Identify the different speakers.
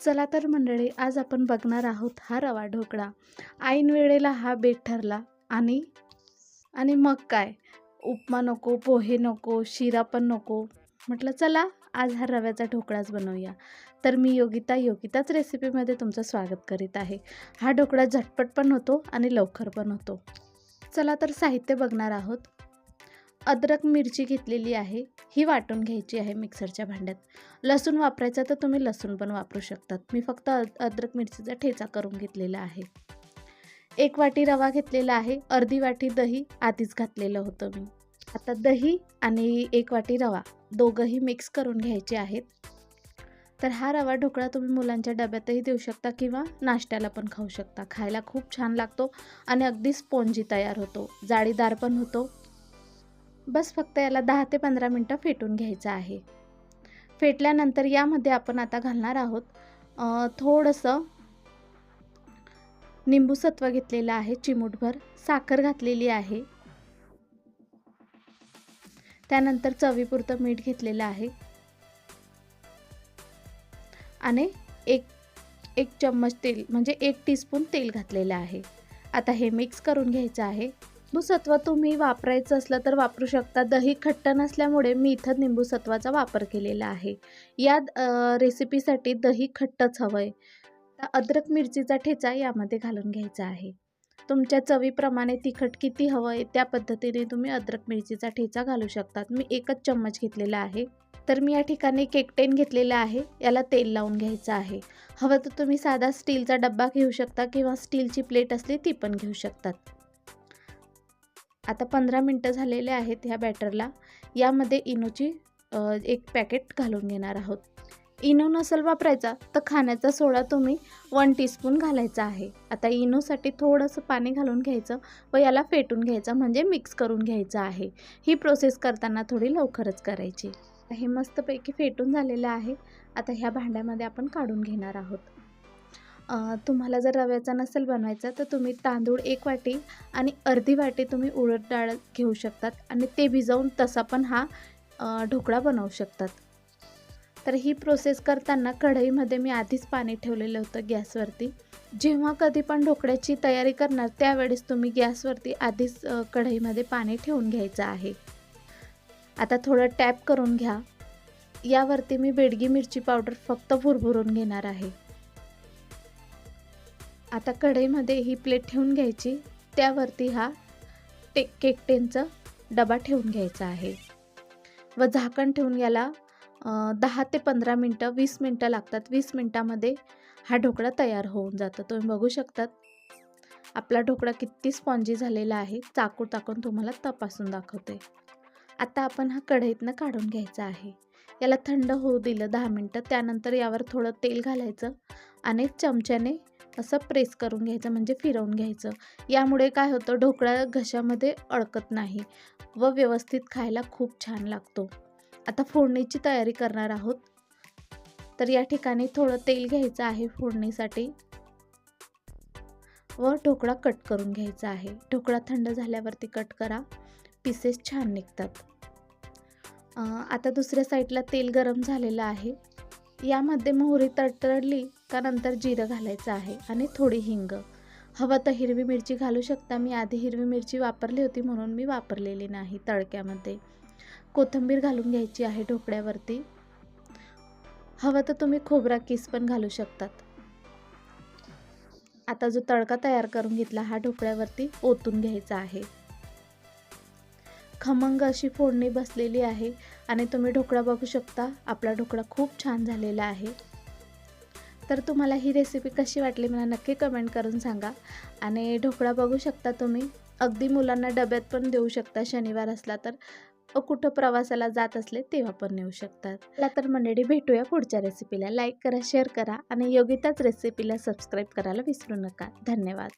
Speaker 1: चला तर मंडळी आज आपण बघणार आहोत हा रवा ढोकळा. ऐन वेळेला हा बेत ठरला. आणि? आणि मग काय? उपमा नको पोहे नको शिरा पण नको. म्हटलं चला आज हा रव्याचा ढोकळाच बनवूया. तर मी योगिता योगिताच रेसिपीमध्ये तुमचं स्वागत करीत आहे. हा ढोकळा झटपट पण होतो आणि लवकर पण होतो. चला तर साहित्य बघणार आहोत. अद्रक मिरची घेतलेली आहे ही वाटून घ्यायची आहे मिक्सरच्या भांड्यात. लसूण वापरायचा तर तुम्ही लसूण पण वापरू शकतात. मी फक्त अद अद्रक मिरचीचा ठेचा करून घेतलेला आहे. एक वाटी रवा घेतलेला आहे अर्धी वाटी दही आधीच घातलेलं होतं मी. आता दही आणि एक वाटी रवा दोघंही मिक्स करून घ्यायचे आहेत. तर हा रवा ढोकळा तुम्ही मुलांच्या डब्यातही देऊ शकता किंवा नाश्त्याला पण खाऊ शकता. खायला खूप छान लागतो आणि अगदी स्पॉन्जी तयार होतो. जाळीदार पण होतो. बस फक्त याला दहा ते पंधरा मिनटं फेटून घ्यायचं आहे. फेटल्यानंतर यामध्ये आपण आता घालणार आहोत थोडंसं निंबूसत्व घेतलेलं आहे चिमूटभर साखर घातलेली आहे. त्यानंतर चवीपुरतं मीठ घेतलेलं आहे. आणि एक एक चम्मच तेल म्हणजे एक टीस्पून तेल घातलेलं आहे. आता हे मिक्स करून घ्यायचं आहे. लिंबूसत्व तुम्ही वापरायचं असलं तर वापरू शकता. दही खट्ट नसल्यामुळे मी इथं निंबूसत्वाचा वापर केलेला आहे. या रेसिपीसाठी दही खट्टच हवं आहे तर अद्रक मिरचीचा ठेचा यामध्ये घालून घ्यायचा आहे. तुमच्या चवीप्रमाणे तिखट किती हवं आहे त्या पद्धतीने तुम्ही अद्रक मिरचीचा ठेचा घालू शकतात. मी एकच चम्मच घेतलेला आहे. तर मी या ठिकाणी केकटेन घेतलेला आहे. याला तेल लावून घ्यायचं आहे. हवं तर तुम्ही साधा स्टीलचा डब्बा घेऊ शकता किंवा स्टीलची प्लेट असली ती पण घेऊ शकतात. आता पंधरा मिनटं झालेले आहेत ह्या बॅटरला. यामध्ये इनोची एक पॅकेट घालून घेणार आहोत. इनो नसेल वापरायचा तर खाण्याचा सोडा तुम्ही वन टीस्पून घालायचा आहे. आता इनोसाठी थोडंसं पाणी घालून घ्यायचं व याला फेटून घ्यायचं म्हणजे मिक्स करून घ्यायचं आहे. ही प्रोसेस करताना थोडी लवकरच करायची. हे मस्तपैकी फेटून झालेलं आहे. आता ह्या भांड्यामध्ये आपण काढून घेणार आहोत. तुम्हाला जर रव्याचा नसेल बनवायचा तर तुम्ही तांदूळ एक वाटी आणि अर्धी वाटी तुम्ही उडद डाळ घेऊ शकतात आणि ते भिजवून तसा पण हा ढोकळा बनवू शकतात. तर ही प्रोसेस करताना कढईमध्ये मी आधीच पाणी ठेवलेलं होतं गॅसवरती. जेव्हा कधी पण ढोकळ्याची तयारी करणार त्यावेळेस तुम्ही गॅसवरती आधीच कढईमध्ये पाणी ठेवून घ्यायचं आहे. आता थोडं टॅप करून घ्या. यावरती मी बेडगी मिरची पावडर फक्त भुरभुरून घेणार आहे. आता कढईमध्ये ही प्लेट ठेवून घ्यायची. त्यावरती हा टे केक टेनचा डबा ठेवून घ्यायचा आहे. व झाकण ठेवून याला दहा ते पंधरा मिनटं वीस मिनटं लागतात. वीस मिनटामध्ये हा ढोकळा तयार होऊन जातो. तुम्ही बघू शकतात. आपला ढोकळा किती स्पॉन्जी झालेला आहे. चाकू टाकून तुम्हाला तपासून दाखवते. आता आपण हा कढईतनं काढून घ्यायचा आहे. याला थंड होऊ दिलं दहा मिनटं. त्यानंतर यावर थोडं तेल घालायचं. आणि चमच्याने असं प्रेस करून घ्यायचं म्हणजे फिरवून घ्यायचं. यामुळे काय होतं ढोकळा घशामध्ये अडकत नाही व व्यवस्थित खायला खूप छान लागतो. आता फोडणीची तयारी करणार आहोत. तर या ठिकाणी थोडं तेल घ्यायचं आहे फोडणीसाठी व ढोकळा कट करून घ्यायचा आहे. ढोकळा थंड झाल्यावरती कट करा. पीसेस छान निघतात. आता दुसऱ्या साईडला तेल गरम झालेलं आहे. यामध्ये मोहरी तडतडली का नंतर जिरं घालायचं आहे आणि थोडी हिंग. हवं तर हिरवी मिरची घालू शकता. मी आधी हिरवी मिरची वापरली होती म्हणून मी वापरलेली नाही तडक्यामध्ये. कोथिंबीर घालून घ्यायची आहे ढोकळ्यावरती. हवं तर तुम्ही खोबरा किस पण घालू शकतात. आता जो तडका तयार करून घेतला हा ढोकळ्यावरती ओतून घ्यायचा आहे. खमंग अशी फोडणी बसलेली आहे आणि तुम्ही ढोकळा बघू शकता. आपला ढोकळा खूप छान झालेला आहे. तर तुम्हाला ही रेसिपी कशी वाटली मला नक्की कमेंट करून सांगा. आणि ढोकळा बघू शकता तुम्ही. अगदी मुलांना डब्यात पण देऊ शकता. शनिवार असला तर कुठं प्रवासाला जात असले तेव्हा पण नेऊ शकतात चला तर मंडळी भेटूया पुढच्या रेसिपीला लाईक करा शेअर करा आणि योगिताच रेसिपीला सबस्क्राईब करायला विसरू नका. धन्यवाद.